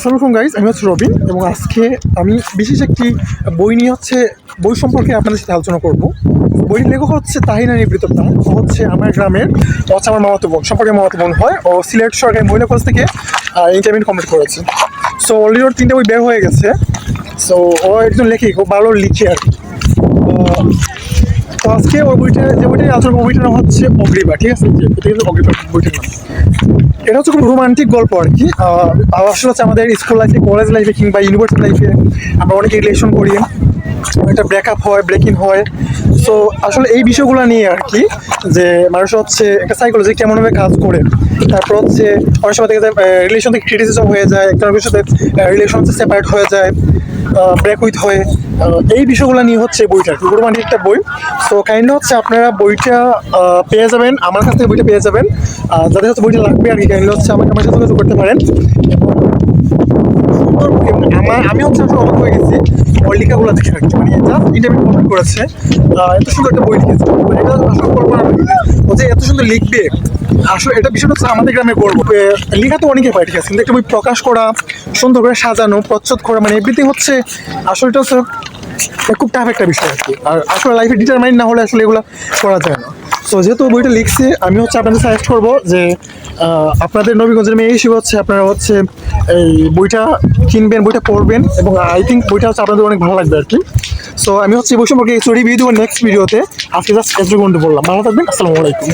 আসসালামু গাইজ আমি হচ্ছে রবিন এবং আজকে আমি বিশেষ একটি বই নিয়ে হচ্ছে, বই সম্পর্কে আপনাদের সাথে আলোচনা করব। বইটির লেখক হচ্ছে তাহিনা নিবৃত্ততা ও হচ্ছে আমার গ্রামের হচ্ছে আমার মামাতো বোন। সম্পর্কে মামাতো বোন হয়। ও সিলেট সরকারি মহিলা কলেজ থেকে ইন্টারমিডিয়েট কমপ্লিট করেছে। সো অলরেডি ওর তিনটে বই বের হয়ে গেছে। সো ও একজন লেখিক। ও ভালো লিখে আর কি। তো আজকে ওই বইটা যে বইটা করব, বইটার নাম হচ্ছে অগ্রিবা ঠিক আছে? এটা কিন্তু অগ্রিবা বইটার নাম। এটা হচ্ছে খুব রোমান্টিক গল্প আর কি। আসলে হচ্ছে আমাদের স্কুল লাইফে কলেজ লাইফে কিংবা ইউনিভার্সিটি লাইফে আমরা অনেক রিলেশন করি। একটা ব্রেকআপ হয় ব্রেকিং হয়। সো আসলে এই বিষয়গুলো নিয়ে আর কি, যে মানুষ হচ্ছে একটা সাইকোলজি কেমনভাবে কাজ করে। তারপর হচ্ছে অনেক সময় যায় রিলেশন থেকে ক্রিটিসিজম হয়ে যায়, একটা সাথে রিলেশন হচ্ছে সেপারেট হয়ে যায় ব্রেক উইথ হয়ে। এই বিষয়গুলো নিয়ে হচ্ছে বইটা কি রোমান্টিক একটা বই। সো কাইন্ডলি হচ্ছে আপনারা বইটা পেয়ে যাবেন, আমার কাছ থেকে বইটা পেয়ে যাবেন। যাদের হচ্ছে বইটা লাগবে আর কি কাইন্ডলি হচ্ছে আমাকে আমার সাথে করতে পারেন। এবং আমার, আমি হচ্ছে অবাক হয়ে গেছি ওর দেখে রাখছি মানে জাস্ট কমপ্লিট করেছে। এত সুন্দর একটা বই লিখেছে। মানে। ও যে এত সুন্দর লিখবে, আসলে এটা বিষয়টা হচ্ছে আমাদের গ্রামে গর্ব। লেখা তো অনেকে পায় ঠিক আছে, কিন্তু একটা বই প্রকাশ করা, সুন্দর করে সাজানো, প্রচ্ছদ করা মানে এভরিথিং হচ্ছে, আসলে এটা হচ্ছে খুব টাফ একটা বিষয় আর কি। আর আসলে লাইফে ডিটারমাইন না হলে আসলে এগুলো করা যায় সো যেহেতু বইটা লিখছি, আমি হচ্ছে আপনাদের সাজেস্ট করব যে আপনাদের নবীগঞ্জের মেয়ে হিসেবে হচ্ছে আপনারা হচ্ছে এই বইটা কিনবেন, বইটা পড়বেন এবং আই থিঙ্ক বইটা হচ্ছে আপনাদের অনেক ভালো লাগবে আর কি সো আমি হচ্ছে এই বই সম্পর্কে রিভিউ দেবো নেক্সট ভিডিওতে আজকে জাস্ট এসে বললাম। ভালো থাকবেন, আসসালামু আলাইকুম।